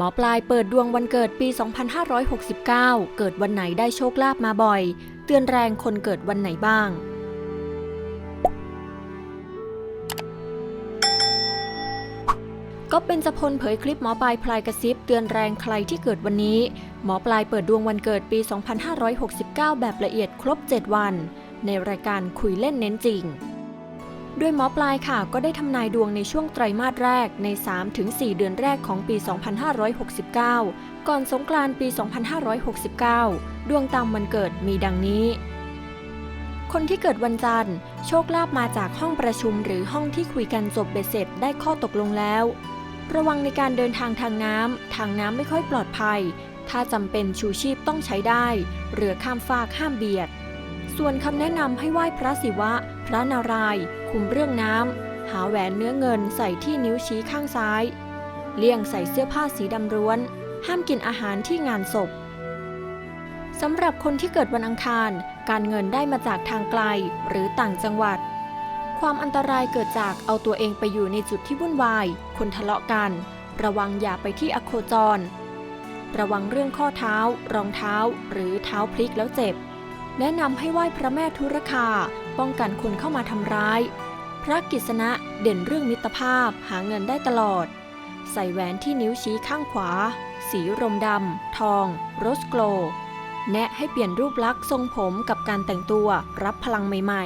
หมอปลายเปิดดวงวันเกิดปี 2569 เกิดวันไหนได้โชคลาภมาบ่อย เตือนแรงคนเกิดวันไหนบ้าง ก็เป็นจะพลเผยคลิปหมอปลายพลายกระซิบเตือนแรงใครที่เกิดวันนี้ หมอปลายเปิดดวงวันเกิดปี 2569 แบบละเอียดครบ 7 วัน ในรายการคุยเล่นเน้นจริง ด้วยหมอปลายค่ะก็ได้ทำนายดวงในช่วงไตรมาสแรกใน 3-4 เดือนแรกของปี 2569 ก่อนสงกรานต์ปี 2569 ดวงตามวันเกิดมีดังนี้ คนที่เกิดวันจันทร์ โชคลาภมาจากห้องประชุมหรือห้องที่คุยกันจบเบ็ดเสร็จได้ข้อตกลงแล้ว ระวังในการเดินทางทางน้ำ ทางน้ำไม่ค่อยปลอดภัย ถ้าจำเป็นชูชีพต้องใช้ได้ เรือข้ามฟากห้ามเบียด ส่วนคำแนะนำให้ไหว้พระศิวะ พระนารายณ์คุมเรื่องน้ำ หาแหวนเนื้อเงินใส่ที่นิ้วชี้ข้างซ้าย เลี่ยงใส่เสื้อผ้าสีดำร้วน ห้ามกินอาหารที่งานศพสำหรับคนที่เกิดวันอังคาร การเงินได้มาจากทางไกลหรือต่างจังหวัด ความอันตรายเกิดจากเอาตัวเองไปอยู่ในจุดที่วุ่นวาย คนทะเลาะกัน ระวังอย่าไปที่อโคจร ระวังเรื่องข้อเท้า รองเท้า หรือเท้าพลิกแล้วเจ็บ แนะนำให้ไหว้พระแม่ธุรคา ป้องกันคนเข้ามาทำร้าย พระกิษณะเด่นเรื่องมิตรภาพหาเงินได้ตลอด ใส่แหวนที่นิ้วชี้ข้างขวา สีรมดำ ทอง โรสโกล แนะให้เปลี่ยนรูปลักษณ์ทรงผมกับการแต่งตัวรับพลังใหม่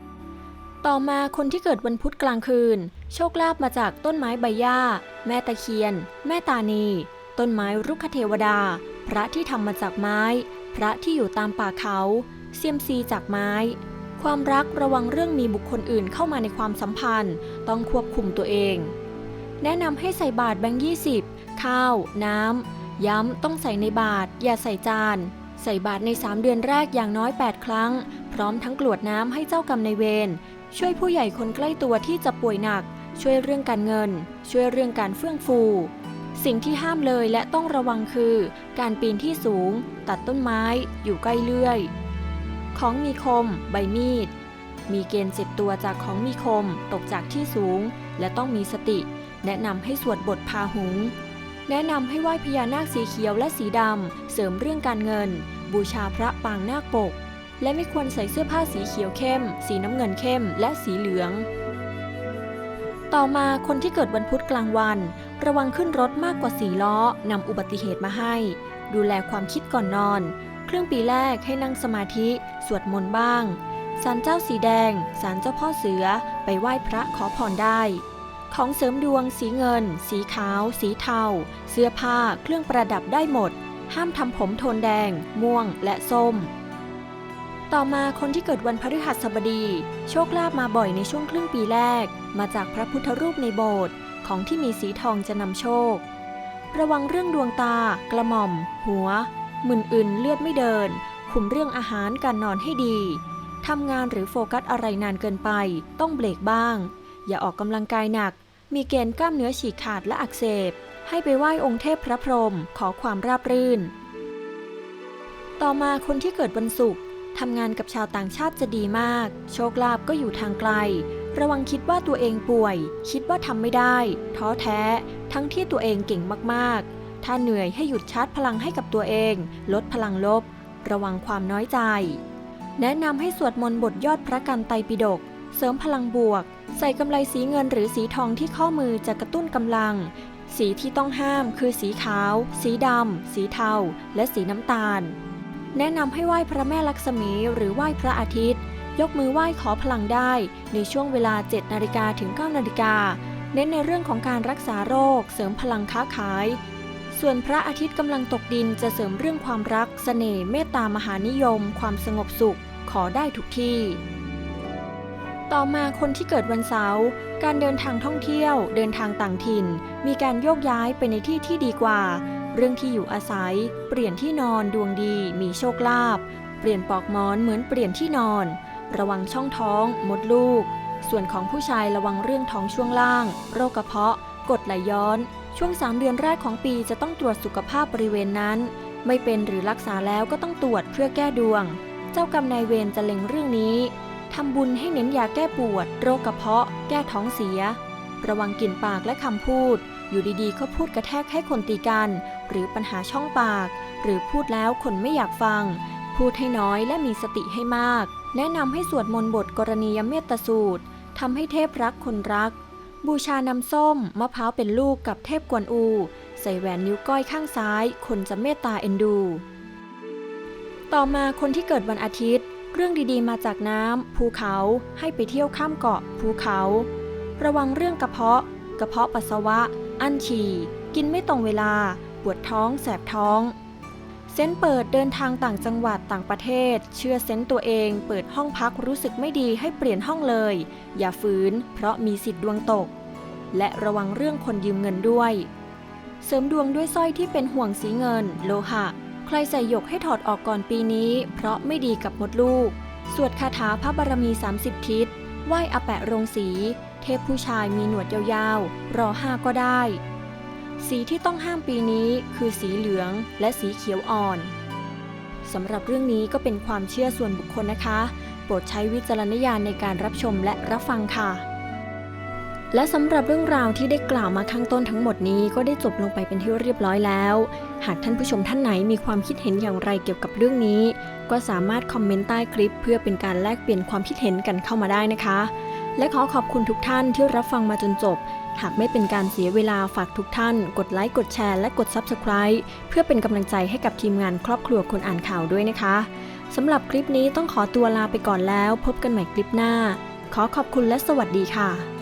ๆต่อมาคนที่เกิดวันพุธกลางคืน โชคลาภมาจากต้นไม้ใบหญ้า แม่ตะเคียน แม่ตานี ต้นไม้รุกขเทวดา พระที่ทำมาจากไม้ พระที่อยู่ตามป่าเขาเซียมซีจากไม้ ความรักระวังเรื่องมีบุคคลอื่นเข้ามาในความสัมพันธ์ ต้องควบคุมตัวเอง แนะนำให้ใส่บาตรแบงค์ยี่สิบข้าว น้ำ ย้ำต้องใส่ในบาตรอย่าใส่จาน ใส่บาตรใน 3 เดือนแรกอย่างน้อย 8 ครั้ง พร้อมทั้งกรวดน้ำให้เจ้ากรรมในเวรช่วยผู้ใหญ่คนใกล้ตัวที่จะป่วยหนัก ช่วยเรื่องการเงิน ช่วยเรื่องการเฟื่องฟู สิ่งที่ห้ามเลยและต้องระวังคือ การปีนที่สูง ตัดต้นไม้ อยู่ใกล้เลื่อย ของมีคม ใบมีด มีเกณฑ์เจ็บตัวจากของมีคม ตกจากที่สูง และต้องมีสติ แนะนำให้สวดบทพาหุง แนะนำให้ไหว้พญานาคสีเขียวและสีดำ เสริมเรื่องการเงิน บูชาพระปางนาคปก และไม่ควรใส่เสื้อผ้าสีเขียวเข้ม สีน้ำเงินเข้ม และสีเหลือง ต่อมาคนที่เกิดวันพุธกลางวัน ระวังขึ้นรถมากกว่าสีล้อนำอุบัติเหตุมาให้ ดูแลความคิดก่อนนอน เครึ่องปีแรกให้นั่งสมาธิ สวดมนต์บ้างศาลเจ้าสีแดงศาลเจ้าพ่อเสือไปไหว้พระขอพรได้ ของเสริมดวง สีเงิน สีขาว สีเทา เสื้อผ้า เครื่องประดับได้หมด ห้ามทำผมโทนแดง ม่วงและส้ม ต่อมาคนที่เกิดวันพฤหัสบดี โชคลาภมาบ่อยในช่วงครึ่งปีแรก มาจากพระพุทธรูปในโบสถ์ของที่มีสีทองจะนำโชค ระวังเรื่องดวงตา กระหม่อม หัวมึนอื่นเลือดไม่เดิน คุมเรื่องอาหารการนอนให้ดีทำงานหรือโฟกัสอะไรนานเกินไป ต้องเบรกบ้าง อย่าออกกำลังกายหนัก มีเกณฑ์กล้ามเนื้อฉีกขาดและอักเสบ ให้ไปไหว้องค์เทพพระพรหมขอความราบรื่น ต่อมาคนที่เกิดวันศุกร์ ทำงานกับชาวต่างชาติจะดีมาก โชคลาภก็อยู่ทางไกล ระวังคิดว่าตัวเองป่วย คิดว่าทำไม่ได้ ท้อแท้ ทั้งที่ตัวเองเก่งมากๆ ถ้าเหนื่อยให้หยุดชาร์จพลังให้กับตัวเอง ลดพลังลบ ระวังความน้อยใจ แนะนำให้สวดมนต์บทยอดพระกันไตรปิฎกเสริมพลังบวก ใส่กำไลสีเงินหรือสีทองที่ข้อมือจะกระตุ้นกำลัง สีที่ต้องห้ามคือสีขาว สีดำ สีเทา และสีน้ำตาล แนะนำให้ไหว้พระแม่ลักษมีหรือไหว้พระอาทิตย์ ยกมือไหว้ขอพลังได้ ในช่วงเวลา 7 นาฬิกาถึง 9 นาฬิกา เน้นในเรื่องของการรักษาโรค เสริมพลังค้าขาย ส่วนพระอาทิตย์กำลังตกดินจะเสริมเรื่องความรักเสน่ห์เมตตามหานิยม ความสงบสุข ขอได้ทุกที่ ต่อมาคนที่เกิดวันเสาร์การเดินทางท่องเที่ยว เดินทางต่างถิ่น มีการโยกย้ายไปในที่ที่ดีกว่า เรื่องที่อยู่อาศัย เปลี่ยนที่นอนดวงดีมีโชคลาภเปลี่ยนปลอกหมอนเหมือนเปลี่ยนที่นอน ระวังช่องท้อง มดลูก ส่วนของผู้ชายระวังเรื่องท้องช่วงล่าง โรคกระเพาะ กดไหลย้อน ช่วง 3 เดือนแรกของปีจะต้องตรวจสุขภาพบริเวณนั้น ไม่เป็นหรือรักษาแล้วก็ต้องตรวจเพื่อแก้ดวง เจ้ากรรมนายเวรจะเล็งเรื่องนี้ทำบุญให้เน้นยาแก้ปวด โรคกระเพาะ แก้ท้องเสีย ระวังกลิ่นปากและคำพูด อยู่ดีๆก็พูดกระแทกให้คนตีกัน หรือปัญหาช่องปาก หรือพูดแล้วคนไม่อยากฟัง พูดให้น้อยและมีสติให้มาก แนะนำให้สวดมนต์บทกรณียเมตตาสูตรทำให้เทพรักคนรัก บูชาน้ำส้ม มะพร้าวเป็นลูกกับเทพกวนอู ใส่แหวนนิ้วก้อยข้างซ้าย คนจะเมตตาเอ็นดู ต่อมาคนที่เกิดวันอาทิตย์ เรื่องดีๆ มาจากน้ำภูเขาให้ไปเที่ยวข้ามเกาะภูเขา ระวังเรื่องกระเพาะ กระเพาะปัสสาวะ อั้นฉี่กินไม่ตรงเวลา ปวดท้องแสบท้อง เซนเปิดเดินทางต่างจังหวัดต่างประเทศ เชื่อเซนต์ตัวเองเปิดห้องพักรู้สึกไม่ดีให้เปลี่ยนห้องเลย อย่าฝืน เพราะมีสิทธิ์ดวงตก และระวังเรื่องคนยืมเงินด้วย เสริมดวงด้วยสร้อยที่เป็นห่วงสีเงิน โลหะ ใครใส่หยกให้ถอดออกก่อนปีนี้ เพราะไม่ดีกับมดลูก สวดคาถาพระบารมี 30 ทิศไหว้อาแปะโรงสี เทพผู้ชายมีหนวดยาวๆรอห้าก็ได้ สีที่ต้องห้ามปีนี้คือสีเหลืองและสีเขียวอ่อนสำหรับเรื่องนี้ก็เป็นความเชื่อส่วนบุคคลนะคะ โปรดใช้วิจารณญาณในการรับชมและรับฟังค่ะ และสำหรับเรื่องราวที่ได้กล่าวมาข้างต้นทั้งหมดนี้ก็ได้จบลงไปเป็นที่เรียบร้อยแล้ว หากท่านผู้ชมท่านไหนมีความคิดเห็นอย่างไรเกี่ยวกับเรื่องนี้ ก็สามารถคอมเมนต์ใต้คลิป เพื่อเป็นการแลกเปลี่ยนความคิดเห็นกันเข้ามาได้นะคะ และขอขอบคุณทุกท่านที่รับฟังมาจนจบ หากไม่เป็นการเสียเวลาฝากทุกท่าน กดไลค์กดแชร์และกด Subscribe เพื่อเป็นกำลังใจให้กับทีมงานครอบครัวคนอ่านข่าวด้วยนะคะสำหรับคลิปนี้ต้องขอตัวลาไปก่อนแล้ว พบกันใหม่คลิปหน้า ขอขอบคุณและสวัสดีค่ะ